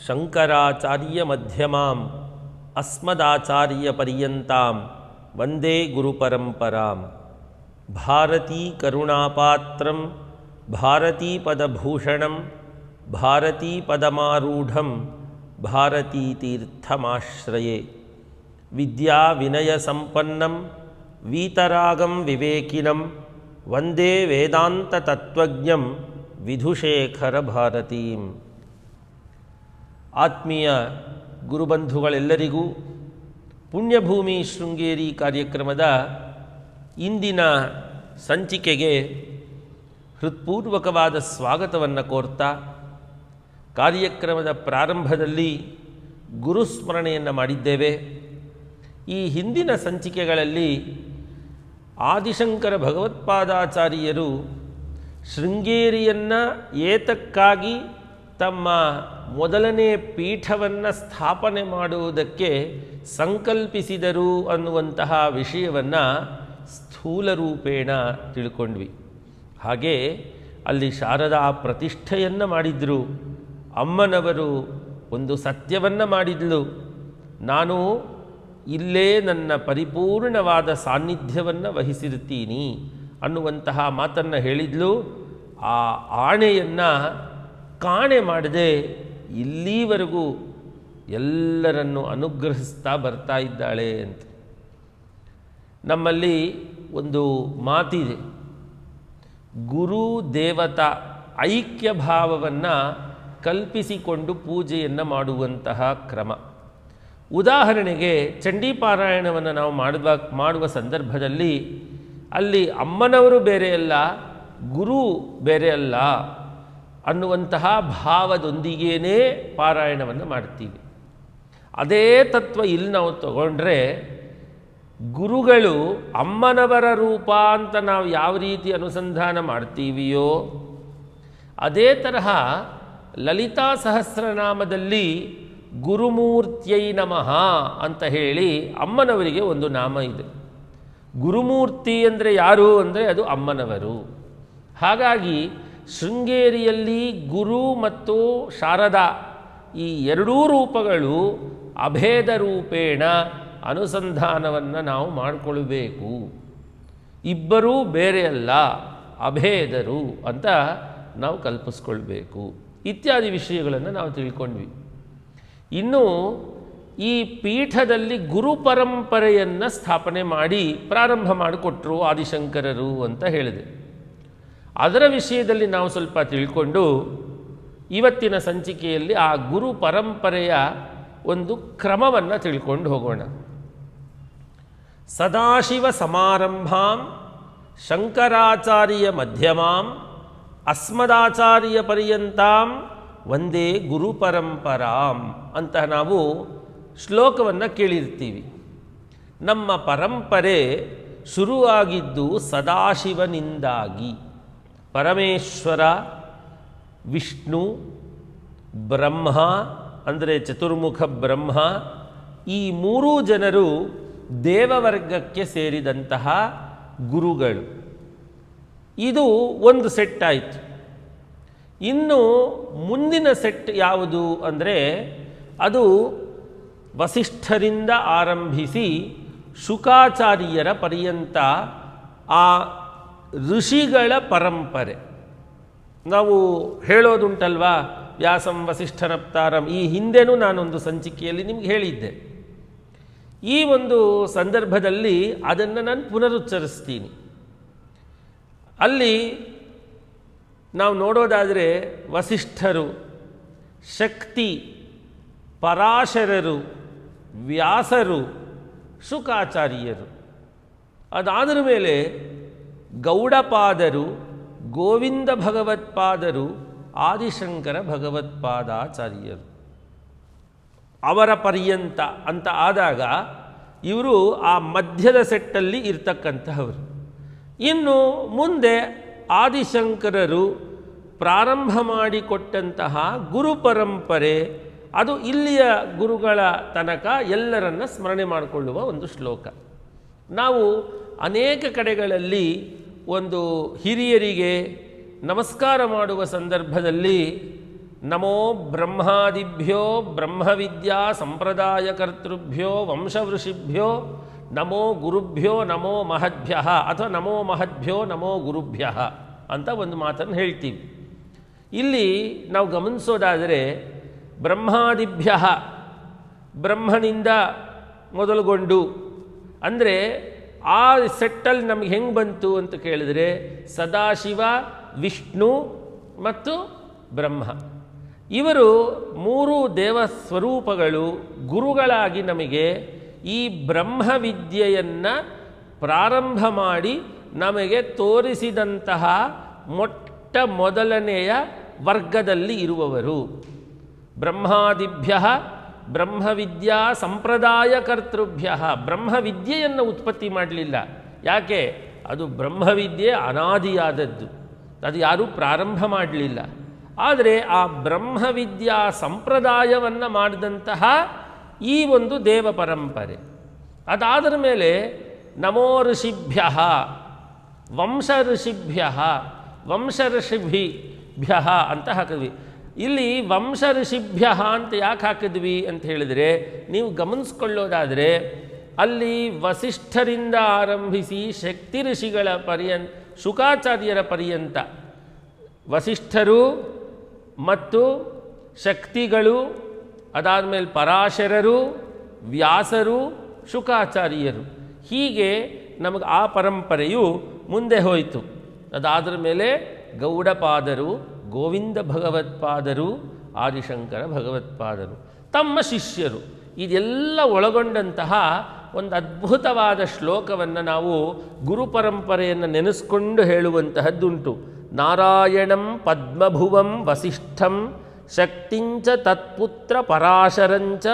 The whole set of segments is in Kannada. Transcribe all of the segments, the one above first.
शंकराचार्य शङ्कराचार्यमध्यमाम् अस्मदाचार्यपर्यन्तां वंदे गुरुपरम्परां भारतीकरुणापात्रं भारतीपदभूषणं भारतीपदमारूढं भारतीतीर्थमाश्रये। विद्याविनयसम्पन्नं वीतरागं विवेकिनं वंदे विधुशेखर विधुशेखरभारतीम्। ಆತ್ಮೀಯ ಗುರುಬಂಧುಗಳೆಲ್ಲರಿಗೂ ಪುಣ್ಯಭೂಮಿ ಶೃಂಗೇರಿ ಕಾರ್ಯಕ್ರಮದ ಇಂದಿನ ಸಂಚಿಕೆಗೆ ಹೃತ್ಪೂರ್ವಕವಾದ ಸ್ವಾಗತವನ್ನು ಕೋರ್ತಾ ಕಾರ್ಯಕ್ರಮದ ಪ್ರಾರಂಭದಲ್ಲಿ ಗುರುಸ್ಮರಣೆಯನ್ನು ಮಾಡಿದ್ದೇವೆ. ಈ ಹಿಂದಿನ ಸಂಚಿಕೆಗಳಲ್ಲಿ ಆದಿಶಂಕರ ಭಗವತ್ಪಾದಾಚಾರ್ಯರು ಶೃಂಗೇರಿಯನ್ನು ಏತಕ್ಕಾಗಿ ತಮ್ಮ ಮೊದಲನೇ ಪೀಠವನ್ನು ಸ್ಥಾಪನೆ ಮಾಡುವುದಕ್ಕೆ ಸಂಕಲ್ಪಿಸಿದರು ಅನ್ನುವಂತಹ ವಿಷಯವನ್ನು ಸ್ಥೂಲ ರೂಪೇಣ ತಿಳ್ಕೊಂಡ್ವಿ. ಹಾಗೆ ಅಲ್ಲಿ ಶಾರದಾ ಪ್ರತಿಷ್ಠೆಯನ್ನು ಮಾಡಿದರು. ಅಮ್ಮನವರು ಒಂದು ಸತ್ಯವನ್ನು ಮಾಡಿದ್ಲು. ನಾನು ಇಲ್ಲೇ ನನ್ನ ಪರಿಪೂರ್ಣವಾದ ಸಾನ್ನಿಧ್ಯವನ್ನು ವಹಿಸಿರ್ತೀನಿ ಅನ್ನುವಂತಹ ಮಾತನ್ನು ಹೇಳಿದ್ಲು. ಆ ಆಣೆಯನ್ನು ಕಾಣೆ ಮಾಡದೆ ಇಲ್ಲಿವರೆಗೂ ಎಲ್ಲರನ್ನು ಅನುಗ್ರಹಿಸ್ತಾ ಬರ್ತಾ ಇದ್ದಾಳೆ ಅಂತ. ನಮ್ಮಲ್ಲಿ ಒಂದು ಮಾತಿದೆ. ಗುರು ದೇವತಾ ಐಕ್ಯ ಭಾವವನ್ನು ಕಲ್ಪಿಸಿಕೊಂಡು ಪೂಜೆಯನ್ನು ಮಾಡುವಂತಹ ಕ್ರಮ. ಉದಾಹರಣೆಗೆ ಚಂಡೀಪಾರಾಯಣವನ್ನು ನಾವು ಮಾಡುವ ಮಾಡುವ ಸಂದರ್ಭದಲ್ಲಿ ಅಲ್ಲಿ ಅಮ್ಮನವರು ಬೇರೆ ಅಲ್ಲ, ಗುರು ಬೇರೆ ಅಲ್ಲ ಅನ್ನುವಂತಹ ಭಾವದೊಂದಿಗೇನೇ ಪಾರಾಯಣವನ್ನು ಮಾಡ್ತೀವಿ. ಅದೇ ತತ್ವ ಇಲ್ಲಿ ನಾವು ತಗೊಂಡ್ರೆ ಗುರುಗಳು ಅಮ್ಮನವರ ರೂಪ ಅಂತ ನಾವು ಯಾವ ರೀತಿ ಅನುಸಂಧಾನ ಮಾಡ್ತೀವಿಯೋ, ಅದೇ ತರಹ ಲಲಿತಾ ಸಹಸ್ರನಾಮದಲ್ಲಿ ಗುರುಮೂರ್ತಿಯೈ ನಮಃ ಅಂತ ಹೇಳಿ ಅಮ್ಮನವರಿಗೆ ಒಂದು ನಾಮ ಇದೆ. ಗುರುಮೂರ್ತಿ ಅಂದರೆ ಯಾರು ಅಂದರೆ ಅದು ಅಮ್ಮನವರು. ಹಾಗಾಗಿ ಶೃಂಗೇರಿಯಲ್ಲಿ ಗುರು ಮತ್ತು ಶಾರದಾ ಈ ಎರಡೂ ರೂಪಗಳು ಅಭೇದ ರೂಪೇಣ ಅನುಸಂಧಾನವನ್ನು ನಾವು ಮಾಡಿಕೊಳ್ಬೇಕು. ಇಬ್ಬರೂ ಬೇರೆಯಲ್ಲ ಅಭೇದರು ಅಂತ ನಾವು ಕಲ್ಪಿಸ್ಕೊಳ್ಬೇಕು. ಇತ್ಯಾದಿ ವಿಷಯಗಳನ್ನು ನಾವು ತಿಳ್ಕೊಂಡ್ವಿ. ಇನ್ನು ಈ ಪೀಠದಲ್ಲಿ ಗುರು ಪರಂಪರೆಯನ್ನು ಸ್ಥಾಪನೆ ಮಾಡಿ ಪ್ರಾರಂಭ ಮಾಡಿಕೊಟ್ರು ಆದಿಶಂಕರರು ಅಂತ ಹೇಳಿದೆ. ಅದರ ವಿಷಯದಲ್ಲಿ ನಾವು ಸ್ವಲ್ಪ ತಿಳ್ಕೊಂಡು ಇವತ್ತಿನ ಸಂಚಿಕೆಯಲ್ಲಿ ಆ ಗುರು ಪರಂಪರೆಯ ಒಂದು ಕ್ರಮವನ್ನು ತಿಳ್ಕೊಂಡು ಹೋಗೋಣ. ಸದಾಶಿವ ಸಮಾರಂಭಾಂ ಶಂಕರಾಚಾರ್ಯ ಮಧ್ಯಮಾಂ ಅಸ್ಮದಾಚಾರ್ಯ ಪರ್ಯಂತಾಂ ಒಂದೇ ಗುರು ಪರಂಪರಾಂ ಅಂತ ನಾವು ಶ್ಲೋಕವನ್ನು ಕೇಳಿರ್ತೀವಿ. ನಮ್ಮ ಪರಂಪರೆ ಶುರುವಾಗಿದ್ದು ಸದಾಶಿವನಿಂದಾಗಿ. ಪರಮೇಶ್ವರ, ವಿಷ್ಣು, ಬ್ರಹ್ಮ, ಅಂದರೆ ಚತುರ್ಮುಖ ಬ್ರಹ್ಮ, ಈ ಮೂರೂ ಜನರು ದೇವವರ್ಗಕ್ಕೆ ಸೇರಿದಂತಹ ಗುರುಗಳು. ಇದು ಒಂದು ಸೆಟ್ ಆಯಿತು. ಇನ್ನು ಮುಂದಿನ ಸೆಟ್ ಯಾವುದು ಅಂದರೆ ಅದು ವಸಿಷ್ಠರಿಂದ ಆರಂಭಿಸಿ ಶುಕಾಚಾರ್ಯರ ಪರ್ಯಂತ ಆ ಋಷಿಗಳ ಪರಂಪರೆ. ನಾವು ಹೇಳೋದುಂಟಲ್ವಾ? ವ್ಯಾಸಂ ವಸಿಷ್ಠನಪ್ತಾರಂ ಈ ಹಿಂದೆನೂ ನಾನೊಂದು ಸಂಚಿಕೆಯಲ್ಲಿ ನಿಮ್ಗೆ ಹೇಳಿದ್ದೆ. ಈ ಒಂದು ಸಂದರ್ಭದಲ್ಲಿ ಅದನ್ನು ನಾನು ಪುನರುಚ್ಚರಿಸ್ತೀನಿ. ಅಲ್ಲಿ ನಾವು ನೋಡೋದಾದರೆ ವಸಿಷ್ಠರು, ಶಕ್ತಿ, ಪರಾಶರರು, ವ್ಯಾಸರು, ಶುಕಾಚಾರ್ಯರು. ಅದಾದ ಮೇಲೆ ಗೌಡಪಾದರು, ಗೋವಿಂದ ಭಗವತ್ಪಾದರು, ಆದಿಶಂಕರ ಭಗವತ್ಪಾದಾಚಾರ್ಯರು. ಅವರ ಪರ್ಯಂತ ಅಂತ ಆದಾಗ ಇವರು ಆ ಮಧ್ಯದ ಸೆಟ್ಟಲ್ಲಿ ಇರ್ತಕ್ಕಂತಹವರು. ಇನ್ನು ಮುಂದೆ ಆದಿಶಂಕರರು ಪ್ರಾರಂಭ ಮಾಡಿಕೊಟ್ಟಂತಹ ಗುರು ಪರಂಪರೆ, ಅದು ಇಲ್ಲಿಯ ಗುರುಗಳ ತನಕ ಎಲ್ಲರನ್ನ ಸ್ಮರಣೆ ಮಾಡಿಕೊಳ್ಳುವ ಒಂದು ಶ್ಲೋಕ. ನಾವು ಅನೇಕ ಕಡೆಗಳಲ್ಲಿ ಒಂದು ಹಿರಿಯರಿಗೆ ನಮಸ್ಕಾರ ಮಾಡುವ ಸಂದರ್ಭದಲ್ಲಿ ನಮೋ ಬ್ರಹ್ಮಾದಿಭ್ಯೋ ಬ್ರಹ್ಮವಿದ್ಯಾ ಸಂಪ್ರದಾಯಕರ್ತೃಭ್ಯೋ ವಂಶವೃಷಿಭ್ಯೋ ನಮೋ ಗುರುಭ್ಯೋ ನಮೋ ಮಹದ್ಭ್ಯ ಅಥವಾ ನಮೋ ಮಹದ್ಭ್ಯೋ ನಮೋ ಗುರುಭ್ಯ ಅಂತ ಒಂದು ಮಾತನ್ನು ಹೇಳ್ತೀವಿ. ಇಲ್ಲಿ ನಾವು ಗಮನಿಸೋದಾದರೆ ಬ್ರಹ್ಮಾದಿಭ್ಯ ಬ್ರಹ್ಮನಿಂದ ಮೊದಲುಗೊಂಡು, ಅಂದರೆ ಆ ಸೆಟ್ಟಲ್ಲಿ ನಮ್ಗೆ ಹೆಂಗೆ ಬಂತು ಅಂತ ಕೇಳಿದ್ರೆ ಸದಾಶಿವ, ವಿಷ್ಣು ಮತ್ತು ಬ್ರಹ್ಮ. ಇವರು ಮೂರು ದೇವ ಸ್ವರೂಪಗಳು ಗುರುಗಳಾಗಿ ನಮಗೆ ಈ ಬ್ರಹ್ಮವಿದ್ಯೆಯನ್ನು ಪ್ರಾರಂಭ ಮಾಡಿ ನಮಗೆ ತೋರಿಸಿದಂತಹ ಮೊಟ್ಟ ಮೊದಲನೆಯ ವರ್ಗದಲ್ಲಿ ಇರುವವರು. ಬ್ರಹ್ಮಾದಿಭ್ಯ ಬ್ರಹ್ಮವಿದ್ಯಾ ಸಂಪ್ರದಾಯಕರ್ತೃಭ್ಯ. ಬ್ರಹ್ಮವಿದ್ಯೆಯನ್ನು ಉತ್ಪತ್ತಿ ಮಾಡಲಿಲ್ಲ. ಯಾಕೆ? ಅದು ಬ್ರಹ್ಮವಿದ್ಯೆ ಅನಾದಿಯಾದದ್ದು. ಅದು ಯಾರೂ ಪ್ರಾರಂಭ ಮಾಡಲಿಲ್ಲ. ಆದರೆ ಆ ಬ್ರಹ್ಮವಿದ್ಯಾ ಸಂಪ್ರದಾಯವನ್ನು ಮಾಡಿದಂತಹ ಈ ಒಂದು ದೇವ ಪರಂಪರೆ. ಅದಾದರ ಮೇಲೆ ನಮೋ ಋಷಿಭ್ಯ, ವಂಶ ಋಷಿಭ್ಯ, ವಂಶ ಋಷಿಭಿಭ್ಯ ಅಂತ ಹಾಕಿದ್ವಿ ಇಲ್ಲಿ ವಂಶ ಋಷಿಭ್ಯ ಅಂತ ಯಾಕೆ ಹಾಕಿದ್ವಿ ಅಂತ ಹೇಳಿದರೆ, ನೀವು ಗಮನಿಸ್ಕೊಳ್ಳೋದಾದರೆ, ಅಲ್ಲಿ ವಸಿಷ್ಠರಿಂದ ಆರಂಭಿಸಿ ಶಕ್ತಿ ಋಷಿಗಳ ಪರ್ಯಂತ, ಶುಕಾಚಾರ್ಯರ ಪರ್ಯಂತ ವಸಿಷ್ಠರು ಮತ್ತು ಶಕ್ತಿಗಳು, ಅದಾದಮೇಲೆ ಪರಾಶರರು, ವ್ಯಾಸರು, ಶುಕಾಚಾರ್ಯರು. ಹೀಗೆ ನಮಗೆ ಆ ಪರಂಪರೆಯು ಮುಂದೆ ಹೋಯಿತು. ಅದಾದರ ಮೇಲೆ ಗೌಡಪಾದರು ಗೋವಿಂದ ಭಗವತ್ಪಾದರು, ಆದಿಶಂಕರ ಭಗವತ್ಪಾದರು. ತಮ್ಮ ಶಿಷ್ಯರು. ಇದೆಲ್ಲ ಒಳಗೊಂಡಂತಹ ಒಂದು ಅದ್ಭುತವಾದ ಶ್ಲೋಕವನ್ನು ನಾವು ಗುರುಪರಂಪರೆಯನ್ನು ನೆನೆಸ್ಕೊಂಡು ಹೇಳುವಂತಹದ್ದುಂಟು. ನಾರಾಯಣಂ ಪದ್ಮಭುವಂ ವಸಿಷ್ಠಂ ಶಕ್ತಿಂಚ ತತ್ಪುತ್ರ ಪರಾಶರಂಚ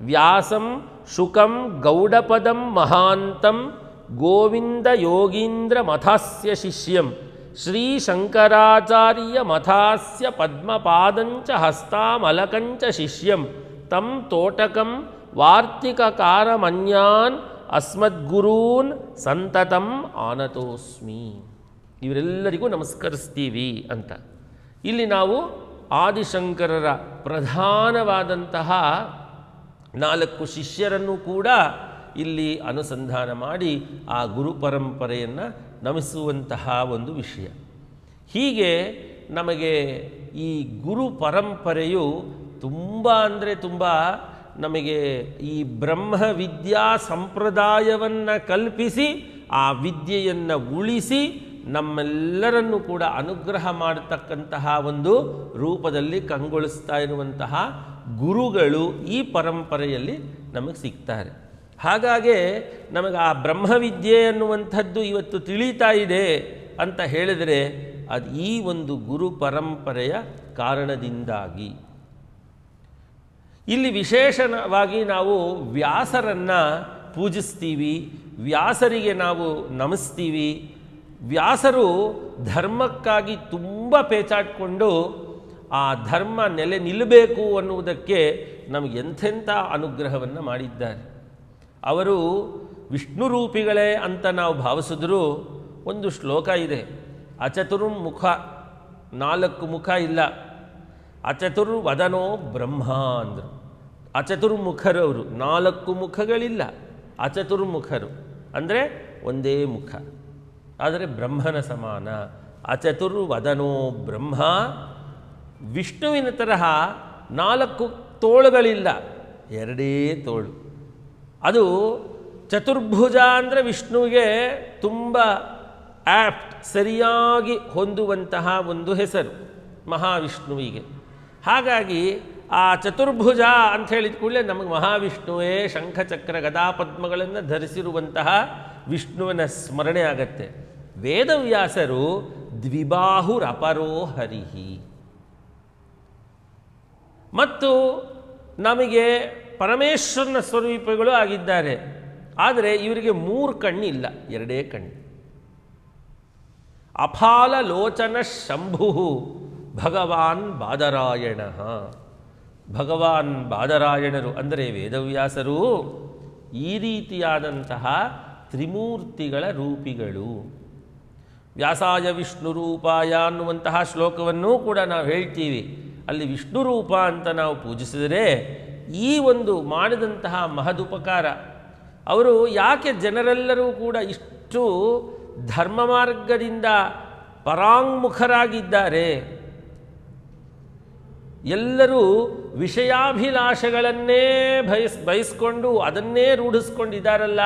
ವ್ಯಾಸಂ ಶುಕಂ ಗೌಡಪದಂ ಮಹಾಂತಂ ಗೋವಿಂದ ಯೋಗೀಂದ್ರ ಮಥಾಸ್ಯ ಶಿಷ್ಯಂ. ಶ್ರೀ ಶಂಕರಾಚಾರ್ಯ ಮಥಾಸ್ಯ ಪದ್ಮಪಾದಂಚ ಹಸ್ತಾಮಲಕಂಚ ಶಿಷ್ಯಂ. ತಂ ತೋಟಕಂ ವಾರ್ತಿಕಕಾರಮನ್ಯಾನ್ ಅಸ್ಮದ್ಗುರೂನ್ ಸಂತತಂ ಆನತೋಸ್ಮಿ. ಇವರೆಲ್ಲರಿಗೂ ನಮಸ್ಕರಿಸ್ತೀವಿ ಅಂತ. ಇಲ್ಲಿ ನಾವು ಆದಿಶಂಕರರ ಪ್ರಧಾನವಾದಂತಹ ನಾಲ್ಕು ಶಿಷ್ಯರನ್ನು ಕೂಡ ಇಲ್ಲಿ ಅನುಸಂಧಾನ ಮಾಡಿ ಆ ಗುರು ಪರಂಪರೆಯನ್ನು ನಮಿಸುವಂತಹ ಒಂದು ವಿಷಯ. ಹೀಗೆ ನಮಗೆ ಈ ಗುರು ಪರಂಪರೆಯು ತುಂಬ ಅಂದರೆ ತುಂಬ ನಮಗೆ ಈ ಬ್ರಹ್ಮ ವಿದ್ಯಾ ಸಂಪ್ರದಾಯವನ್ನು ಕಲ್ಪಿಸಿ, ಆ ವಿದ್ಯೆಯನ್ನು ಉಳಿಸಿ ನಮ್ಮೆಲ್ಲರನ್ನು ಕೂಡ ಅನುಗ್ರಹ ಮಾಡತಕ್ಕಂತಹ ಒಂದು ರೂಪದಲ್ಲಿ ಕಂಗೊಳಿಸ್ತಾ ಇರುವಂತಹ ಗುರುಗಳು ಈ ಪರಂಪರೆಯಲ್ಲಿ ನಮಗೆ ಸಿಗ್ತಾರೆ. ಹಾಗಾಗಿ ನಮಗೆ ಆ ಬ್ರಹ್ಮವಿದ್ಯೆ ಅನ್ನುವಂಥದ್ದು ಇವತ್ತು ತಿಳಿತಾ ಇದೆ ಅಂತ ಹೇಳಿದರೆ ಅದು ಈ ಒಂದು ಗುರು ಪರಂಪರೆಯ ಕಾರಣದಿಂದಾಗಿ. ಇಲ್ಲಿ ವಿಶೇಷವಾಗಿ ನಾವು ವ್ಯಾಸರನ್ನು ಪೂಜಿಸ್ತೀವಿ, ವ್ಯಾಸರಿಗೆ ನಾವು ನಮಿಸ್ತೀವಿ. ವ್ಯಾಸರು ಧರ್ಮಕ್ಕಾಗಿ ತುಂಬ ಪೇಚಾಟ್ಕೊಂಡು ಆ ಧರ್ಮ ನೆಲೆ ನಿಲ್ಲಬೇಕು ಅನ್ನುವುದಕ್ಕೆ ನಮಗೆ ಎಂಥೆಂಥ ಅನುಗ್ರಹವನ್ನು ಮಾಡಿದ್ದಾರೆ. ಅವರು ವಿಷ್ಣು ರೂಪಿಗಳೇ ಅಂತ ನಾವು ಭಾವಿಸಿದ್ರೂ ಒಂದು ಶ್ಲೋಕ ಇದೆ. ಅಚತುರ್ಮುಖ ನಾಲ್ಕು ಮುಖ ಇಲ್ಲ. ಅಚತುರ್ವದನೋ ಬ್ರಹ್ಮ ಅಂದರು. ಅಚತುರ್ಮುಖರು ಅವರು, ನಾಲ್ಕು ಮುಖಗಳಿಲ್ಲ. ಅಚತುರ್ಮುಖರು ಅಂದರೆ ಒಂದೇ ಮುಖ. ಆದರೆ ಬ್ರಹ್ಮನ ಸಮಾನ. ಅಚತುರ್ವದನೋ ಬ್ರಹ್ಮ, ವಿಷ್ಣುವಿನ ತರಹ ನಾಲ್ಕು ತೋಳುಗಳಿಲ್ಲ. ಎರಡೇ ತೋಳು. ಅದು ಚತುರ್ಭುಜ ಅಂದರೆ ವಿಷ್ಣುವಿಗೆ ತುಂಬ ಆ್ಯಪ್ಟ್ ಸರಿಯಾಗಿ ಹೊಂದುವಂತಹ ಒಂದು ಹೆಸರು, ಮಹಾವಿಷ್ಣುವಿಗೆ. ಹಾಗಾಗಿ ಆ ಚತುರ್ಭುಜ ಅಂತ ಹೇಳಿದ ಕೂಡಲೇ ನಮಗೆ ಮಹಾವಿಷ್ಣುವೇ ಶಂಖಚಕ್ರ ಗದಾಪದ್ಮಗಳನ್ನು ಧರಿಸಿರುವಂತಹ ವಿಷ್ಣುವಿನ ಸ್ಮರಣೆ ಆಗತ್ತೆ. ವೇದವ್ಯಾಸರು ದ್ವಿಬಾಹುರಪರೋ ಹರಿಹಿ ಮತ್ತು ನಮಗೆ ಪರಮೇಶ್ವರನ ಸ್ವರೂಪಗಳು ಆಗಿದ್ದಾರೆ. ಆದರೆ ಇವರಿಗೆ ಮೂರು ಕಣ್ಣಿಲ್ಲ, ಎರಡೇ ಕಣ್ಣು. ಅಫಾಲ ಲೋಚನ ಶಂಭು ಭಗವಾನ್ ಬಾದರಾಯಣ. ಭಗವಾನ್ ಬಾದರಾಯಣರು ಅಂದರೆ ವೇದವ್ಯಾಸರು ಈ ರೀತಿಯಾದಂತಹ ತ್ರಿಮೂರ್ತಿಗಳ ರೂಪಿಗಳು. ವ್ಯಾಸಾಯ ವಿಷ್ಣು ರೂಪಾಯ ಅನ್ನುವಂತಹ ಶ್ಲೋಕವನ್ನೂ ಕೂಡ ನಾವು ಹೇಳ್ತೀವಿ. ಅಲ್ಲಿ ವಿಷ್ಣು ರೂಪ ಅಂತ ನಾವು ಪೂಜಿಸಿದರೆ ಈ ಒಂದು ಮಾಡಿದಂತಹ ಮಹದುಪಕಾರ. ಅವರು ಯಾಕೆ ಜನರೆಲ್ಲರೂ ಕೂಡ ಇಷ್ಟು ಧರ್ಮ ಮಾರ್ಗದಿಂದ ಪರಾಂಗುಖರಾಗಿದ್ದಾರೆ ಎಲ್ಲರೂ ವಿಷಯಾಭಿಲಾಷಗಳನ್ನೇ ಬಯಸ್, ಬಯಸ್ಕೊಂಡು ಅದನ್ನೇ ರೂಢಿಸ್ಕೊಂಡಿದ್ದಾರಲ್ಲ?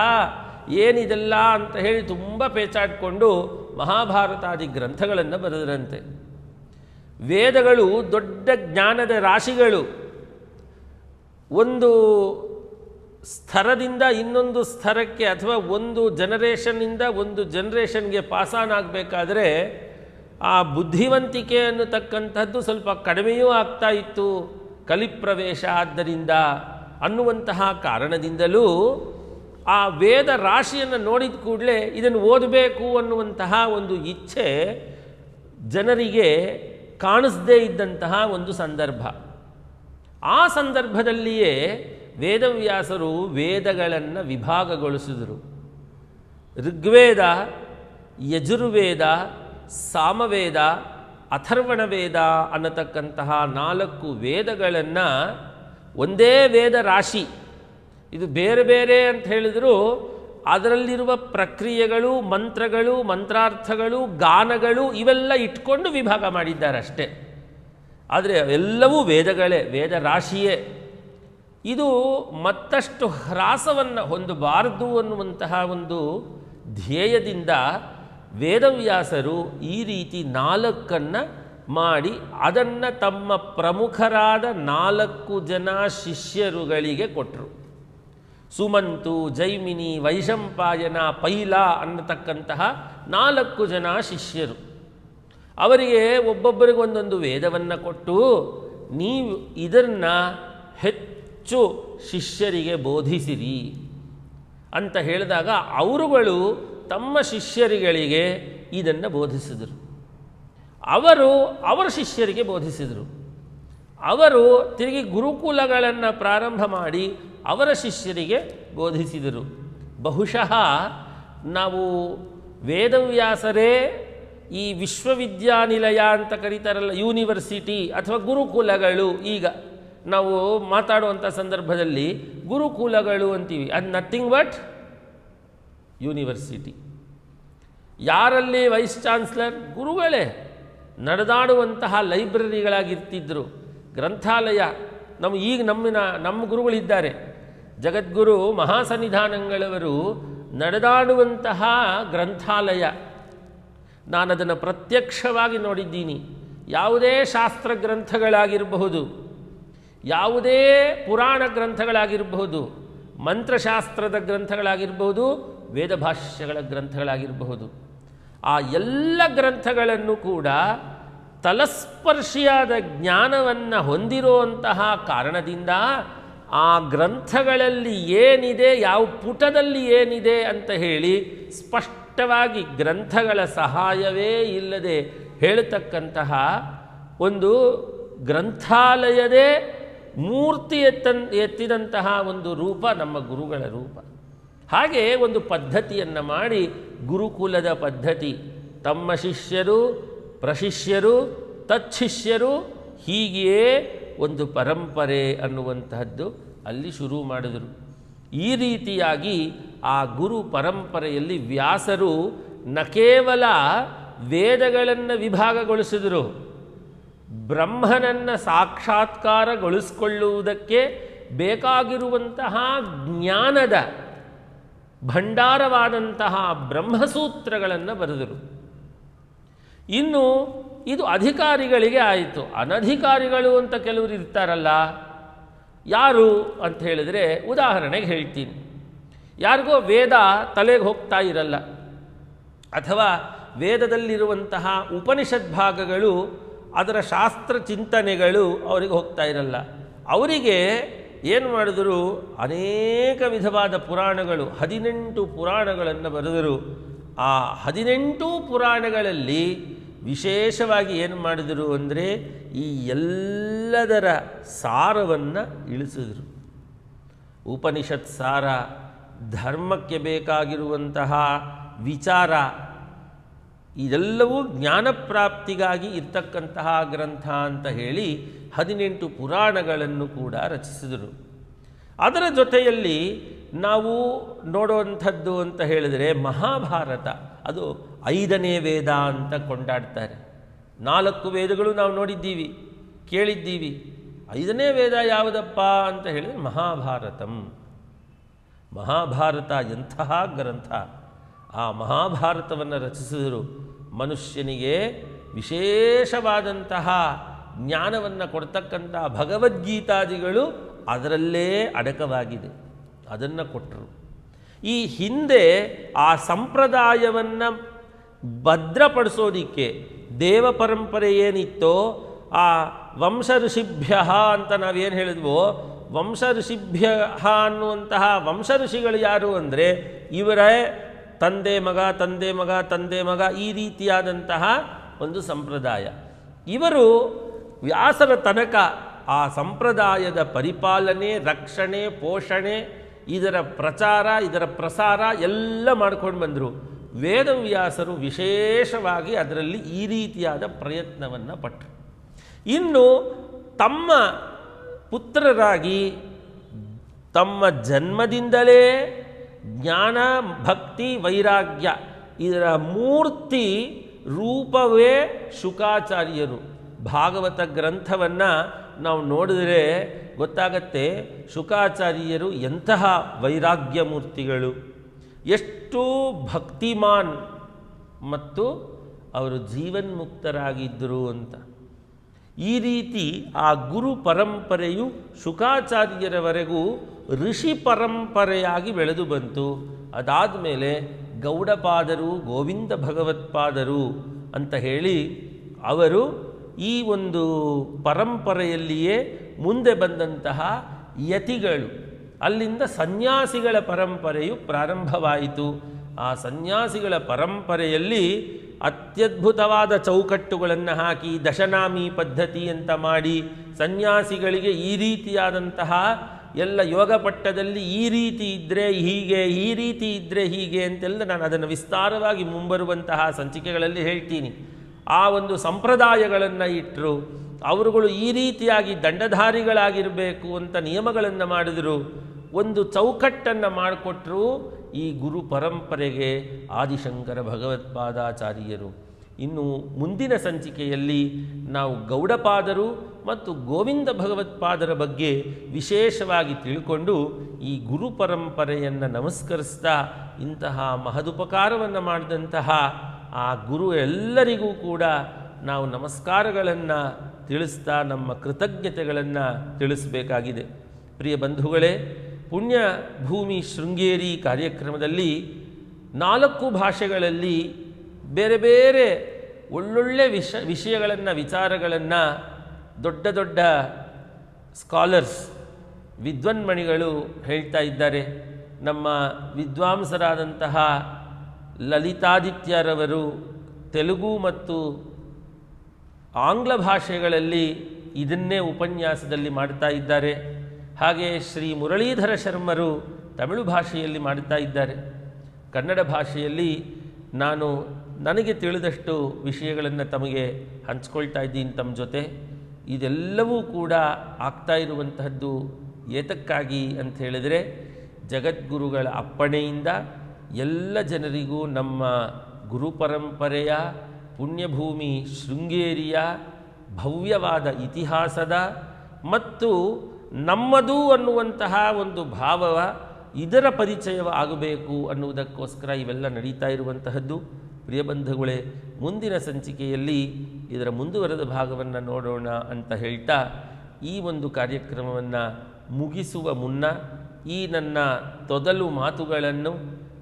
ಏನಿದೆಲ್ಲ ಅಂತ ಹೇಳಿ ತುಂಬ ಪೇಚಾಡಿಕೊಂಡು ಮಹಾಭಾರತಾದಿ ಗ್ರಂಥಗಳನ್ನು ಬರೆದರಂತೆ. ವೇದಗಳು ದೊಡ್ಡ ಜ್ಞಾನದ ರಾಶಿಗಳು. ಒಂದು ಸ್ತರದಿಂದ ಇನ್ನೊಂದು ಸ್ತರಕ್ಕೆ ಅಥವಾ ಒಂದು ಜನರೇಷನ್ನಿಂದ ಒಂದು ಜನರೇಷನ್ಗೆ ಪಾಸಾನ್ ಆಗಬೇಕಾದ್ರೆ ಆ ಬುದ್ಧಿವಂತಿಕೆ ಅನ್ನತಕ್ಕಂಥದ್ದು ಸ್ವಲ್ಪ ಕಡಿಮೆಯೂ ಆಗ್ತಾ ಇತ್ತು. ಕಲಿಪ್ರವೇಶ ಆದ್ದರಿಂದ ಅನ್ನುವಂತಹ ಕಾರಣದಿಂದಲೂ ಆ ವೇದ ರಾಶಿಯನ್ನು ನೋಡಿದ ಕೂಡಲೇ ಇದನ್ನು ಓದಬೇಕು ಅನ್ನುವಂತಹ ಒಂದು ಇಚ್ಛೆ ಜನರಿಗೆ ಕಾಣಿಸದೇ ಇದ್ದಂತಹ ಒಂದು ಸಂದರ್ಭ. ಆ ಸಂದರ್ಭದಲ್ಲಿಯೇ ವೇದವ್ಯಾಸರು ವೇದಗಳನ್ನು ವಿಭಾಗಗೊಳಿಸಿದರು. ಋಗ್ವೇದ, ಯಜುರ್ವೇದ, ಸಾಮವೇದ ಅಥರ್ವಣ ವೇದ ಅನ್ನತಕ್ಕಂತಹ ನಾಲ್ಕು ವೇದಗಳನ್ನು ಒಂದೇ ವೇದ ರಾಶಿ, ಇದು ಬೇರೆ ಬೇರೆ ಅಂತ ಹೇಳಿದರೂ, ಅದರಲ್ಲಿರುವ ಪ್ರಕ್ರಿಯೆಗಳು, ಮಂತ್ರಗಳು, ಮಂತ್ರಾರ್ಥಗಳು, ಗಾನಗಳು ಇವೆಲ್ಲ ಇಟ್ಕೊಂಡು ವಿಭಾಗ ಮಾಡಿದ್ದಾರೆ ಅಷ್ಟೇ. ಆದರೆ ಎಲ್ಲವೂ ವೇದಗಳೇ, ವೇದ ರಾಶಿಯೇ. ಇದು ಮತ್ತಷ್ಟು ಹ್ರಾಸವನ್ನು ಹೊಂದಬಾರದು ಅನ್ನುವಂತಹ ಒಂದು ಧ್ಯೇಯದಿಂದ ವೇದವ್ಯಾಸರು ಈ ರೀತಿ ನಾಲ್ಕನ್ನು ಮಾಡಿ ಅದನ್ನು ತಮ್ಮ ಪ್ರಮುಖರಾದ ನಾಲ್ಕು ಜನ ಶಿಷ್ಯರುಗಳಿಗೆ ಕೊಟ್ಟರು ಸುಮಂತು, ಜೈಮಿನಿ, ವೈಶಂಪಾಯನ ಪೈಲ ಅನ್ನತಕ್ಕಂತಹ ನಾಲ್ಕು ಜನ ಶಿಷ್ಯರು. ಅವರಿಗೆ ಒಬ್ಬೊಬ್ಬರಿಗೆ ಒಂದೊಂದು ವೇದವನ್ನು ಕೊಟ್ಟು ನೀವು ಇದನ್ನು ಹೆಚ್ಚು ಶಿಷ್ಯರಿಗೆ ಬೋಧಿಸಿರಿ ಅಂತ ಹೇಳಿದಾಗ ಅವರುಗಳು ತಮ್ಮ ಶಿಷ್ಯರುಗಳಿಗೆ ಇದನ್ನು ಬೋಧಿಸಿದರು. ಅವರು ಅವರ ಶಿಷ್ಯರಿಗೆ ಬೋಧಿಸಿದರು. ಅವರು ತಿರುಗಿ ಗುರುಕುಲಗಳನ್ನು ಪ್ರಾರಂಭ ಮಾಡಿ ಅವರ ಶಿಷ್ಯರಿಗೆ ಬೋಧಿಸಿದರು. ಬಹುಶಃ ನಾವು ವೇದವ್ಯಾಸರೇ ಈ ವಿಶ್ವವಿದ್ಯಾನಿಲಯ ಅಂತ ಕರೀತಾರಲ್ಲ, ಯೂನಿವರ್ಸಿಟಿ ಅಥವಾ ಗುರುಕುಲಗಳು, ಈಗ ನಾವು ಮಾತಾಡುವಂಥ ಸಂದರ್ಭದಲ್ಲಿ ಗುರುಕುಲಗಳು ಅಂತೀವಿ. ಅದು ನಥಿಂಗ್ ಬಟ್ ಯೂನಿವರ್ಸಿಟಿ. ಯಾರಲ್ಲಿ ವೈಸ್ ಚಾನ್ಸ್ಲರ್? ಗುರುಗಳೇ. ನಡೆದಾಡುವಂತಹ ಲೈಬ್ರರಿಗಳಾಗಿರ್ತಿದ್ರು. ಗ್ರಂಥಾಲಯ ನಮ್ಮ ಈಗ ನಮ್ಮ ನಮ್ಮ ಗುರುಗಳಿದ್ದಾರೆ. ಜಗದ್ಗುರು ಮಹಾಸನ್ನಿಧಾನಗಳವರು ನಡೆದಾಡುವಂತಹ ಗ್ರಂಥಾಲಯ. ನಾನು ಅದನ್ನು ಪ್ರತ್ಯಕ್ಷವಾಗಿ ನೋಡಿದ್ದೀನಿ. ಯಾವುದೇ ಶಾಸ್ತ್ರ ಗ್ರಂಥಗಳಾಗಿರಬಹುದು, ಯಾವುದೇ ಪುರಾಣ ಗ್ರಂಥಗಳಾಗಿರಬಹುದು, ಮಂತ್ರಶಾಸ್ತ್ರದ ಗ್ರಂಥಗಳಾಗಿರಬಹುದು, ವೇದಭಾಷ್ಯಗಳ ಗ್ರಂಥಗಳಾಗಿರಬಹುದು. ಆ ಎಲ್ಲ ಗ್ರಂಥಗಳನ್ನು ಕೂಡ ತಲಸ್ಪರ್ಶಿಯಾದ ಜ್ಞಾನವನ್ನು ಹೊಂದಿರುವಂತಹ ಕಾರಣದಿಂದ ಆ ಗ್ರಂಥಗಳಲ್ಲಿ ಏನಿದೆ, ಯಾವ ಪುಟದಲ್ಲಿ ಏನಿದೆ ಅಂತ ಹೇಳಿ ಸ್ಪಷ್ಟವಾಗಿ ಗ್ರಂಥಗಳ ಸಹಾಯವೇ ಇಲ್ಲದೆ ಹೇಳತಕ್ಕಂತಹ ಒಂದು ಗ್ರಂಥಾಲಯದೇ ಮೂರ್ತಿ ಎತ್ತನ್, ಎತ್ತಿದಂತಹ ಒಂದು ರೂಪ ನಮ್ಮ ಗುರುಗಳ ರೂಪ. ಹಾಗೆ ಒಂದು ಪದ್ಧತಿಯನ್ನು ಮಾಡಿ ಗುರುಕುಲದ ಪದ್ಧತಿ. ತಮ್ಮ ಶಿಷ್ಯರು, ಪ್ರಶಿಷ್ಯರು ತಚ್ಚಿಷ್ಯರು ಹೀಗೆಯೇ ಒಂದು ಪರಂಪರೆ ಅನ್ನುವಂತಹದ್ದು ಅಲ್ಲಿ ಶುರು ಮಾಡಿದರು. ಈ ರೀತಿಯಾಗಿ ಆ ಗುರು ಪರಂಪರೆಯಲ್ಲಿ ವ್ಯಾಸರು ನ ಕೇವಲ ವೇದಗಳನ್ನು ವಿಭಾಗಗೊಳಿಸಿದರು. ಬ್ರಹ್ಮನನ್ನು ಸಾಕ್ಷಾತ್ಕಾರಗೊಳಿಸಿಕೊಳ್ಳುವುದಕ್ಕೆ ಬೇಕಾಗಿರುವಂತಹ ಜ್ಞಾನದ ಭಂಡಾರವಾದಂತಹ ಬ್ರಹ್ಮಸೂತ್ರಗಳನ್ನು ಬರೆದರು. ಇನ್ನು ಇದು ಅಧಿಕಾರಿಗಳಿಗೆ ಆಯಿತು. ಅನಧಿಕಾರಿಗಳು ಅಂತ ಕೆಲವರು ಇರ್ತಾರಲ್ಲ, ಯಾರು ಅಂತ ಹೇಳಿದರೆ ಉದಾಹರಣೆಗೆ ಹೇಳ್ತೀನಿ. ಯಾರಿಗೋ ವೇದ ತಲೆಗೆ ಹೋಗ್ತಾ ಇರಲ್ಲ. ಅಥವಾ ವೇದದಲ್ಲಿರುವಂತಹ ಉಪನಿಷತ್ ಭಾಗಗಳು, ಅದರ ಶಾಸ್ತ್ರ ಚಿಂತನೆಗಳು ಅವರಿಗೆ ಹೋಗ್ತಾ ಇರಲ್ಲ. ಅವರಿಗೆ ಏನು ಮಾಡಿದರು? ಅನೇಕ ವಿಧವಾದ ಪುರಾಣಗಳು, ಹದಿನೆಂಟು ಪುರಾಣಗಳನ್ನು ಬರೆದರು. ಆ ಹದಿನೆಂಟು ಪುರಾಣಗಳಲ್ಲಿ ವಿಶೇಷವಾಗಿ ಏನು ಮಾಡಿದರು ಅಂದರೆ, ಈ ಎಲ್ಲದರ ಸಾರವನ್ನು ಇಳಿಸಿದರು. ಉಪನಿಷತ್ ಸಾರ ಧರ್ಮಕ್ಕೆ ಬೇಕಾಗಿರುವಂತಹ ವಿಚಾರ, ಇದೆಲ್ಲವೂ ಜ್ಞಾನಪ್ರಾಪ್ತಿಗಾಗಿ ಇರ್ತಕ್ಕಂತಹ ಗ್ರಂಥ ಅಂತ ಹೇಳಿ ಹದಿನೆಂಟು ಪುರಾಣಗಳನ್ನು ಕೂಡ ರಚಿಸಿದರು. ಅದರ ಜೊತೆಯಲ್ಲಿ ನಾವು ನೋಡುವಂಥದ್ದು ಅಂತ ಹೇಳಿದರೆ ಮಹಾಭಾರತ, ಅದು ಐದನೇ ವೇದ ಅಂತ ಕೊಂಡಾಡ್ತಾರೆ. ನಾಲ್ಕು ವೇದಗಳು ನಾವು ನೋಡಿದ್ದೀವಿ, ಕೇಳಿದ್ದೀವಿ. ಐದನೇ ವೇದ ಯಾವುದಪ್ಪ ಅಂತ ಹೇಳಿದರೆ ಮಹಾಭಾರತಂ. ಮಹಾಭಾರತ ಎಂತಹ ಗ್ರಂಥ. ಆ ಮಹಾಭಾರತವನ್ನು ರಚಿಸಿದರು ಮನುಷ್ಯನಿಗೆ ವಿಶೇಷವಾದಂತಹ ಜ್ಞಾನವನ್ನು ಕೊಡ್ತಕ್ಕಂಥ ಭಗವದ್ಗೀತಾದಿಗಳು ಅದರಲ್ಲೇ ಅಡಕವಾಗಿದೆ. ಅದನ್ನು ಕೊಟ್ಟರು. ಈ ಹಿಂದೆ ಆ ಸಂಪ್ರದಾಯವನ್ನು ಭದ್ರಪಡಿಸೋದಿಕ್ಕೆ ದೇವ ಪರಂಪರೆ ಏನಿತ್ತೋ ಆ ವಂಶ ಋಷಿಭ್ಯ ಅಂತ ನಾವೇನು ಹೇಳಿದ್ವೋ ವಂಶ ಋಷಿಭ್ಯ ಅನ್ನುವಂತಹ ವಂಶ ಋಷಿಗಳು ಯಾರು ಅಂದರೆ ಇವರೇ ತಂದೆ ಮಗ ತಂದೆ ಮಗ ತಂದೆ ಮಗ ಈ ರೀತಿಯಾದಂತಹ ಒಂದು ಸಂಪ್ರದಾಯ. ಇವರು ವ್ಯಾಸರ ತನಕ ಆ ಸಂಪ್ರದಾಯದ ಪರಿಪಾಲನೆ, ರಕ್ಷಣೆ, ಪೋಷಣೆ, ಇದರ ಪ್ರಚಾರ, ಇದರ ಪ್ರಸಾರ ಎಲ್ಲ ಮಾಡ್ಕೊಂಡು ಬಂದರು. ವೇದವ್ಯಾಸರು ವಿಶೇಷವಾಗಿ ಅದರಲ್ಲಿ ಈ ರೀತಿಯಾದ ಪ್ರಯತ್ನವನ್ನು ಪಟ್ಟರು ಇನ್ನು ತಮ್ಮ ಪುತ್ರರಾಗಿ ತಮ್ಮ ಜನ್ಮದಿಂದಲೇ ಜ್ಞಾನ, ಭಕ್ತಿ, ವೈರಾಗ್ಯ ಇದರ ಮೂರ್ತಿ ರೂಪವೇ ಶುಕಾಚಾರ್ಯರು. ಭಾಗವತ ಗ್ರಂಥವನ್ನು ನಾವು ನೋಡಿದರೆ ಗೊತ್ತಾಗತ್ತೆ ಶುಕಾಚಾರ್ಯರು ಎಂತಹ ವೈರಾಗ್ಯ ಮೂರ್ತಿಗಳು. ಎಷ್ಟು ಭಕ್ತಿಮಾನ್ ಮತ್ತು ಅವರು ಜೀವನ್ಮುಕ್ತರಾಗಿದ್ದರು ಅಂತ. ಈ ರೀತಿ ಆ ಗುರು ಪರಂಪರೆಯು ಶುಕಾಚಾರ್ಯರವರೆಗೂ ಋಷಿ ಪರಂಪರೆಯಾಗಿ ಬೆಳೆದು ಬಂತು. ಅದಾದ ಮೇಲೆ ಗೌಡಪಾದರು, ಗೋವಿಂದ ಭಗವತ್ಪಾದರು ಅಂತ ಹೇಳಿ ಅವರು ಈ ಒಂದು ಪರಂಪರೆಯಲ್ಲಿಯೇ ಮುಂದೆ ಬಂದಂತಹ ಯತಿಗಳು, ಅಲ್ಲಿಂದ ಸನ್ಯಾಸಿಗಳ ಪರಂಪರೆಯು ಪ್ರಾರಂಭವಾಯಿತು. ಆ ಸನ್ಯಾಸಿಗಳ ಪರಂಪರೆಯಲ್ಲಿ ಅತ್ಯದ್ಭುತವಾದ ಚೌಕಟ್ಟುಗಳನ್ನು ಹಾಕಿ ದಶನಾಮಿ ಪದ್ಧತಿ ಅಂತ ಮಾಡಿ ಸನ್ಯಾಸಿಗಳಿಗೆ ಈ ರೀತಿಯಾದಂತಹ ಎಲ್ಲ ಯೋಗ ಪಟ್ಟದಲ್ಲಿ ಈ ರೀತಿ ಇದ್ದರೆ ಹೀಗೆ, ಈ ರೀತಿ ಇದ್ದರೆ ಹೀಗೆ ಅಂತೆಲ್ಲ ನಾನು ಅದನ್ನು ವಿಸ್ತಾರವಾಗಿ ಮುಂಬರುವಂತಹ ಸಂಚಿಕೆಗಳಲ್ಲಿ ಹೇಳ್ತೀನಿ. ಆ ಒಂದು ಸಂಪ್ರದಾಯಗಳನ್ನು ಇಟ್ಟರು ಅವರುಗಳು ಈ ರೀತಿಯಾಗಿ ದಂಡಧಾರಿಗಳಾಗಿರಬೇಕು ಅಂತ ನಿಯಮಗಳನ್ನು ಮಾಡಿದರು, ಒಂದು ಚೌಕಟ್ಟನ್ನು ಮಾಡಿಕೊಟ್ರು ಈ ಗುರು ಪರಂಪರೆಗೆ ಆದಿಶಂಕರ ಭಗವತ್ಪಾದಾಚಾರ್ಯರು. ಇನ್ನು ಮುಂದಿನ ಸಂಚಿಕೆಯಲ್ಲಿ ನಾವು ಗೌಡಪಾದರು ಮತ್ತು ಗೋವಿಂದ ಭಗವತ್ಪಾದರ ಬಗ್ಗೆ ವಿಶೇಷವಾಗಿ ತಿಳ್ಕೊಂಡು ಈ ಗುರು ಪರಂಪರೆಯನ್ನು ನಮಸ್ಕರಿಸ್ತಾ ಇಂತಹ ಮಹದುಪಕಾರವನ್ನು ಮಾಡಿದಂತಹ ಆ ಗುರು ಎಲ್ಲರಿಗೂ ಕೂಡ ನಾವು ನಮಸ್ಕಾರಗಳನ್ನು ತಿಳಿಸ್ತಾ ನಮ್ಮ ಕೃತಜ್ಞತೆಗಳನ್ನು ತಿಳಿಸಬೇಕಾಗಿದೆ. ಪ್ರಿಯ ಬಂಧುಗಳೇ ಪುಣ್ಯ ಭೂಮಿ ಶೃಂಗೇರಿ ಕಾರ್ಯಕ್ರಮದಲ್ಲಿ ನಾಲ್ಕು ಭಾಷೆಗಳಲ್ಲಿ ಬೇರೆ ಬೇರೆ ಒಳ್ಳೊಳ್ಳೆ ವಿಷ, ವಿಷಯಗಳನ್ನು, ವಿಚಾರಗಳನ್ನು ದೊಡ್ಡ ದೊಡ್ಡ ಸ್ಕಾಲರ್ಸ್ ವಿದ್ವನ್ಮಣಿಗಳು ಹೇಳ್ತಾ ಇದ್ದಾರೆ. ನಮ್ಮ ವಿದ್ವಾಂಸರಾದಂತಹ ಲಲಿತಾದಿತ್ಯರವರು ತೆಲುಗು ಮತ್ತು ಆಂಗ್ಲ ಭಾಷೆಗಳಲ್ಲಿ ಇದನ್ನೇ ಉಪನ್ಯಾಸದಲ್ಲಿ ಮಾಡ್ತಾ ಇದ್ದಾರೆ. ಹಾಗೆ ಶ್ರೀ ಮುರಳೀಧರ ಶರ್ಮರು ತಮಿಳು ಭಾಷೆಯಲ್ಲಿ ಮಾಡುತ್ತಾ ಇದ್ದಾರೆ. ಕನ್ನಡ ಭಾಷೆಯಲ್ಲಿ ನಾನು ನನಗೆ ತಿಳಿದಷ್ಟು ವಿಷಯಗಳನ್ನು ತಮಗೆ ಹಂಚ್ಕೊಳ್ತಾ ಇದ್ದೀನಿ ತಮ್ಮ ಜೊತೆ. ಇದೆಲ್ಲವೂ ಕೂಡ ಆಗ್ತಾ ಇರುವಂತಹದ್ದು ಏತಕ್ಕಾಗಿ ಅಂತ ಹೇಳಿದರೆ, ಜಗದ್ಗುರುಗಳ ಅಪ್ಪಣೆಯಿಂದ ಎಲ್ಲ ಜನರಿಗೂ ನಮ್ಮ ಗುರು ಪರಂಪರೆಯ, ಪುಣ್ಯಭೂಮಿ ಶೃಂಗೇರಿಯ ಭವ್ಯವಾದ ಇತಿಹಾಸದ ಮತ್ತು ನಮ್ಮದು ಅನ್ನುವಂತಹ ಒಂದು ಭಾವ ಇದರ ಪರಿಚಯ ಆಗಬೇಕು ಅನ್ನುವುದಕ್ಕೋಸ್ಕರ ಇವೆಲ್ಲ ನಡೀತಾ ಇರುವಂತಹದ್ದು. ಪ್ರಿಯ ಬಂಧುಗಳೇ, ಮುಂದಿನ ಸಂಚಿಕೆಯಲ್ಲಿ ಇದರ ಮುಂದುವರೆದ ಭಾಗವನ್ನು ನೋಡೋಣ ಅಂತ ಹೇಳ್ತಾ ಈ ಒಂದು ಕಾರ್ಯಕ್ರಮವನ್ನು ಮುಗಿಸುವ ಮುನ್ನ ಈ ನನ್ನ ತೊದಲು ಮಾತುಗಳನ್ನು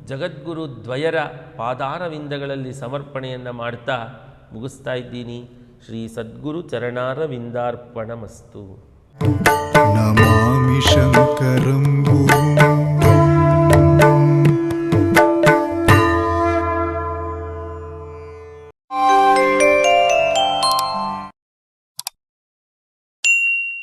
ಜಗದ್ಗುರು ದ್ವಯರ ಪಾದಾರವಿಂದಗಳಲ್ಲಿ ಸಮರ್ಪಣೆಯನ್ನು ಮಾಡ್ತಾ ಮುಗಿಸ್ತಾ ಇದ್ದೀನಿ. ಶ್ರೀ ಸದ್ಗುರು ಚರಣಾರವಿಂದಾರ್ಪಣಮಸ್ತು. நமாமி சங்கரம் பூமி